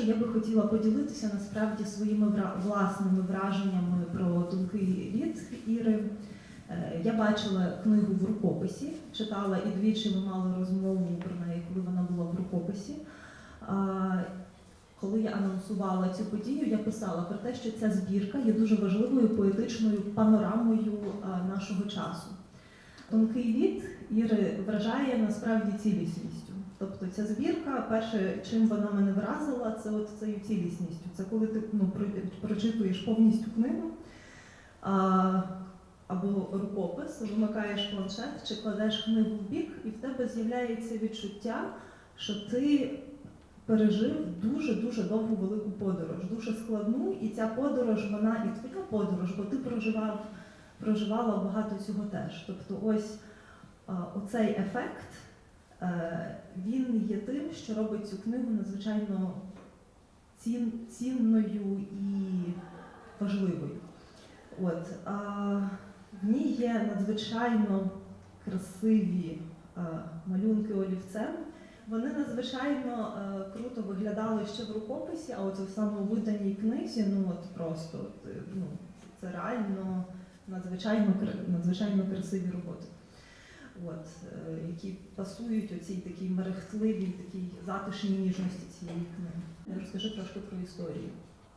Спершу я би хотіла поділитися насправді своїми власними враженнями про думки від Іри. Е, Я бачила книгу в рукописі, читала і двічі ми мали розмову про неї, коли вона була в рукописі. Коли я анонсувала цю подію, я писала про те, що ця збірка є дуже важливою поетичною панорамою нашого часу. Тонкий від Іри вражає насправді цілісністю. Тобто ця збірка, перше, чим вона мене вразила, це от цією цілісністю. Це коли ти ну, прочитуєш повністю книгу а, або рукопис, вимикаєш планшет чи кладеш книгу в бік, і в тебе з'являється відчуття, що ти пережив дуже дуже довгу велику подорож, дуже складну, і ця подорож, вона і твоя подорож, бо ти проживав, проживала багато цього теж. Тобто, ось а, оцей ефект, він є тим, що робить цю книгу надзвичайно цін, цінною і важливою. От, а, в ній є надзвичайно красиві е, малюнки олівцем. Вони надзвичайно е, круто виглядали ще в рукописі, а оце в самовиданій книзі, ну от просто от, е, ну, це реально надзвичайно, надзвичайно красиві роботи. От, е, які пасують оцій такій мерехтливій, такій затишній ніжності цієї книги. Розкажи трошки про історію.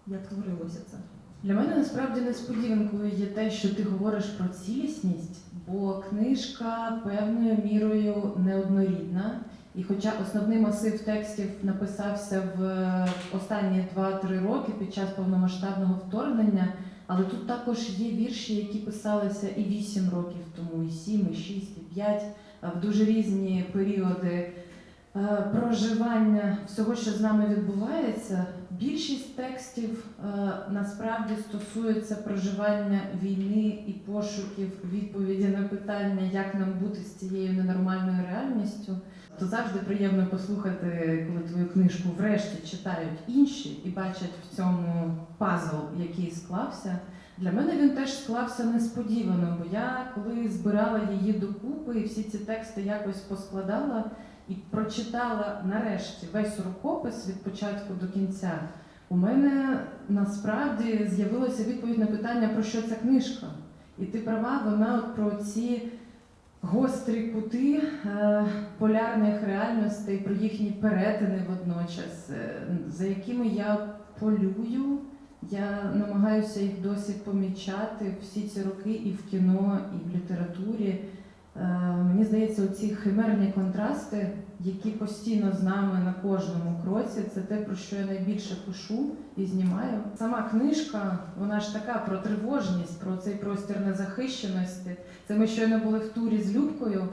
Як творилося це? Для мене насправді несподіванкою є те, що ти говориш про цілісність, бо книжка певною мірою неоднорідна. І хоча основний масив текстів написався в останні 2-3 роки під час повномасштабного вторгнення, але тут також є вірші, які писалися і 8 років тому, і 7, і 6, і 5, в дуже різні періоди е, проживання всього, що з нами відбувається. Більшість текстів е, насправді стосується проживання війни і пошуків відповіді на питання, як нам бути з цією ненормальною реальністю. То завжди приємно послухати, коли твою книжку врешті читають інші і бачать в цьому пазл, який склався. Для мене він теж склався несподівано, бо я коли збирала її докупи і всі ці тексти якось поскладала і прочитала нарешті весь рукопис від початку до кінця. У мене насправді з'явилася відповідь на питання, про що ця книжка. І ти права, вона от про ці гострі кути е, полярних реальностей, про їхні перетини водночас, е, за якими я полюю. Я намагаюся їх досі помічати всі ці роки і в кіно, і в літературі. Е, Мені здається, оці химерні контрасти, які постійно з нами на кожному кроці, це те, про що я найбільше пишу і знімаю. Сама книжка, вона ж така про тривожність, про цей простір незахищеності. Це ми щойно були в турі з Любкою,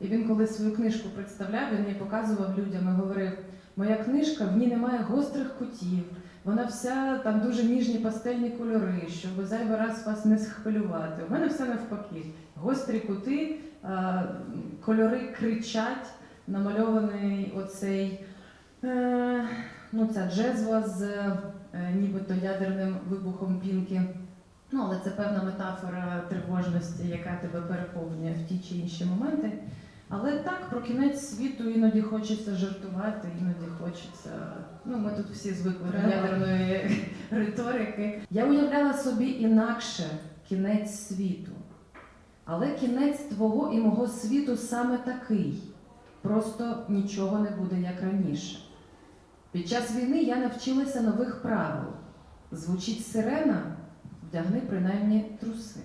і він, коли свою книжку представляв, він мені показував людям і говорив: моя книжка, в ній немає гострих кутів. Вона вся там дуже ніжні пастельні кольори, щоб зайвий раз вас не схвилювати. У мене все навпаки. Гострі кути, кольори кричать, намальований оцей е, ну, ця джезва з е, нібито ядерним вибухом пінки. Ну, але це певна метафора тривожності, яка тебе переповнює в ті чи інші моменти. Але так, про кінець світу іноді хочеться жартувати, іноді хочеться. Ну, ми тут всі звикли до ядерної риторики. Я уявляла собі інакше кінець світу. Але кінець твого і мого світу саме такий. Просто нічого не буде як раніше. Під час війни я навчилася нових правил. Звучить сирена, вдягни принаймні труси.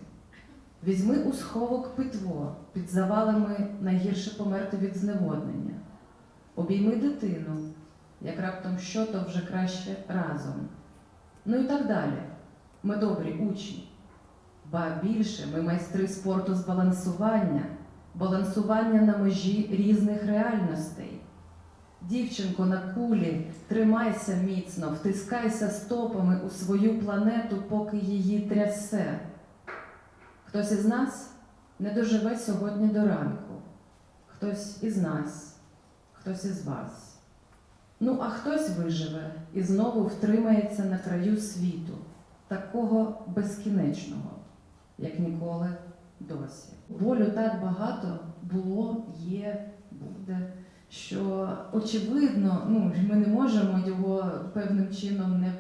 Візьми у сховок питво, під завалами найгірше померти від зневоднення. Обійми дитину, як раптом що, то вже краще разом. Ну і так далі. Ми добрі учні. Ба більше ми майстри спорту з балансування, балансування на межі різних реальностей. Дівчинко на кулі, тримайся міцно, втискайся стопами у свою планету, поки її трясе. Хтось із нас не доживе сьогодні до ранку, хтось із нас, хтось із вас. Ну, а хтось виживе і знову втримається на краю світу, такого безкінечного, як ніколи досі. Болю так багато було, є, буде. що очевидно, ну ми не можемо його певним чином не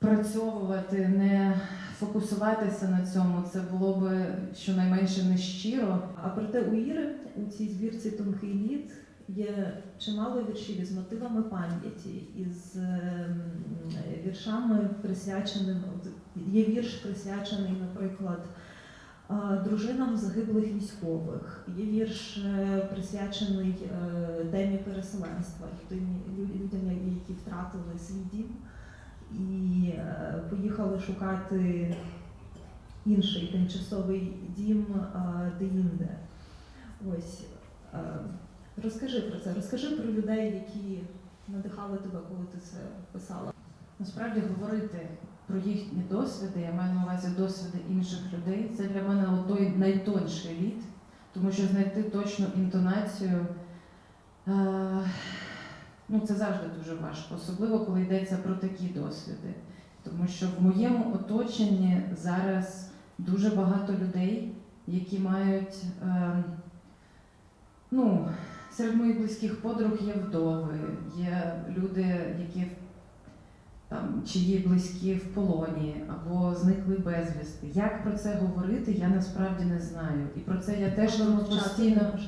перепрацьовувати, не фокусуватися на цьому. Це було би щонайменше нещиро. А проте у Іри у цій збірці тонкий лід є чимало віршів із мотивами пам'яті, із ем, віршами присвяченими. Є вірш присвячений, наприклад, дружинам загиблих військових. Є вірш е, присвячений е, темі переселенства, людям, які втратили свій дім і е, поїхали шукати інший тимчасовий дім е, де-інде. Ось е, розкажи про це, розкажи про людей, які надихали тебе, коли ти це писала. Насправді говорити про їхні досвіди, я маю на увазі досвіди інших людей. Це для мене той найтонший лід, тому що знайти точну інтонацію. Е, ну, це завжди дуже важко, особливо коли йдеться про такі досвіди. Тому що в моєму оточенні зараз дуже багато людей, які мають. Е, ну, серед моїх близьких подруг є вдови, є люди, які чиї близькі в полоні або зникли безвісти. Як про це говорити, я насправді не знаю. І про це я теж постійно.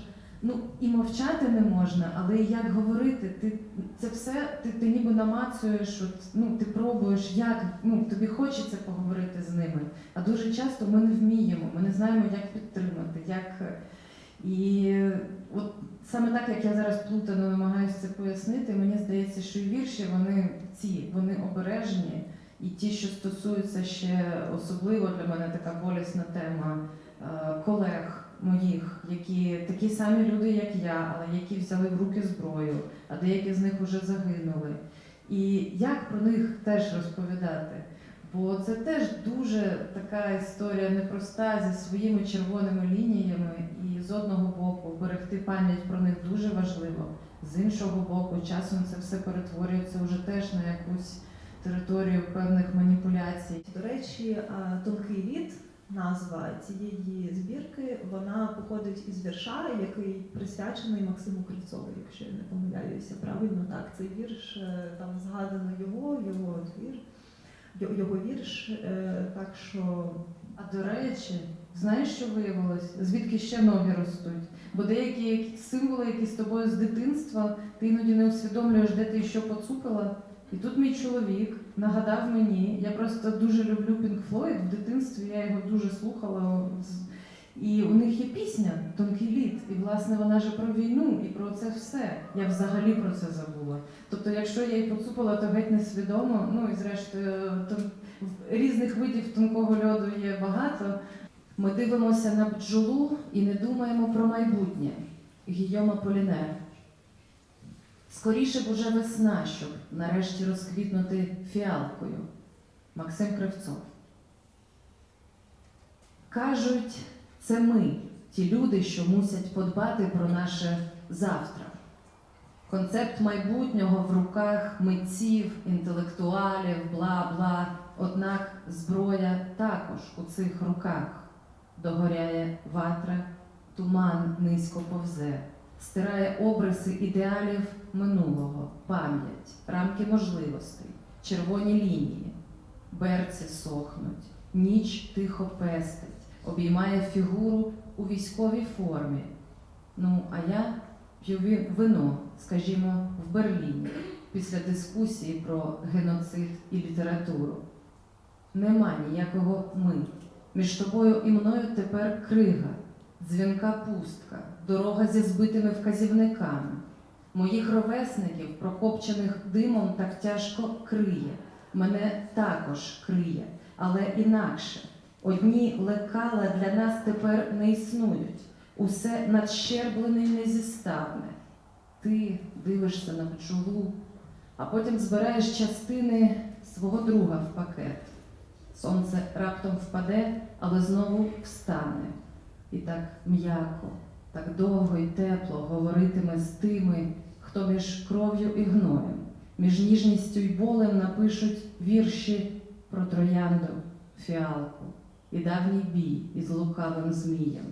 Ну і мовчати не можна, але як говорити, ти це все ти, ти ніби намацуєш, от, ну ти пробуєш, як ну тобі хочеться поговорити з ними. А дуже часто ми не вміємо, ми не знаємо, як підтримати, як і от саме так як я зараз плутано намагаюся це пояснити, мені здається, що і вірші вони ці, вони обережні, і ті, що стосуються ще особливо для мене така болісна тема е, колег моїх, які такі самі люди, як я, але які взяли в руки зброю, а деякі з них вже загинули. І як про них теж розповідати? Бо це теж дуже така історія непроста зі своїми червоними лініями, і з одного боку берегти пам'ять про них дуже важливо. З іншого боку, часом це все перетворюється вже теж на якусь територію певних маніпуляцій. До речі, тонкий лід, назва цієї збірки, вона походить із вірша, який присвячений Максиму Кривцову, якщо я не помиляюся. Правильно так, цей вірш е, там згадано його, його твір, його- вірш. е, Так що А до речі, знаєш, що виявилось? Звідки ще ноги ростуть? Бо деякі символи, які з тобою з дитинства, ти іноді не усвідомлюєш, де ти що поцупила. І тут мій чоловік нагадав мені, я просто дуже люблю Пінк Флойд в дитинстві я його дуже слухала. І у них є пісня Тонкий лід. І власне вона же про війну і про це все. Я взагалі про це забула. Тобто, якщо я її поцупила, то геть несвідомо. Ну і зрештою, тон- різних видів тонкого льоду є багато. Ми дивимося на бджолу і не думаємо про майбутнє. Гійома Полінер. Скоріше б уже весна, щоб нарешті розквітнути фіалкою. Максим Кривцов. Кажуть, це ми, ті люди, що мусять подбати про наше завтра. Концепт майбутнього в руках митців, інтелектуалів, бла-бла. Однак зброя також у цих руках. Догоряє ватра, туман низько повзе, стирає обриси ідеалів минулого, пам'ять, рамки можливостей, червоні лінії, берці сохнуть, ніч тихо пестить, обіймає фігуру у військовій формі. Ну, а я п'ю вино, скажімо, в Берліні після дискусії про геноцид і літературу. Нема ніякого ми. Між тобою і мною тепер крига, дзвінка пустка, дорога зі збитими вказівниками. Моїх ровесників, прокопчених димом, так тяжко криє. Мене також криє, але інакше. Одні лекала для нас тепер не існують. Усе надщерблене й незіставне. Ти дивишся на бджолу, а потім збираєш частини свого друга в пакет. Сонце раптом впаде, але знову встане. І так м'яко, так довго і тепло говоритиме з тими, хто між кров'ю і гноєм, між ніжністю й болем напишуть вірші про троянду, фіалку і давній бій із лукавим змієм.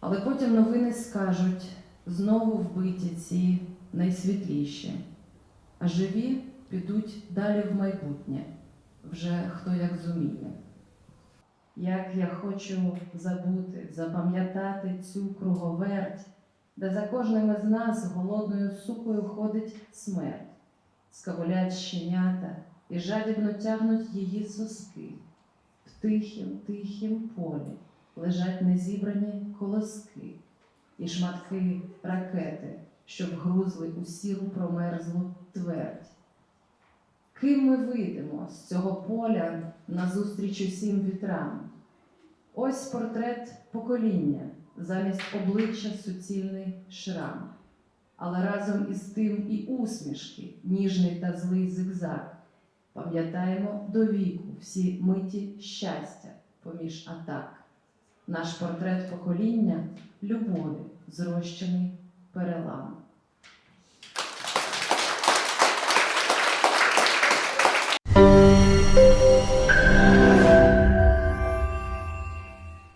Але потім новини скажуть, знову вбиті ці найсвітліші, а живі підуть далі в майбутнє, вже хто як зуміє. Як я хочу забути, запам'ятати цю круговерть, де за кожним із нас голодною сукою ходить смерть, скавулять щенята і жадібно тягнуть її соски. Тихім, тихім полі лежать незібрані колоски і шматки ракети, що вгрузли у сіру промерзлу твердь. Ким ми вийдемо з цього поля назустріч усім вітрам? Ось портрет покоління, замість обличчя суцільний шрам, але разом із тим і усмішки, ніжний та злий зигзаг. Пам'ятаємо до віку всі миті щастя поміж атак. Наш портрет покоління любові, зрощений перелам.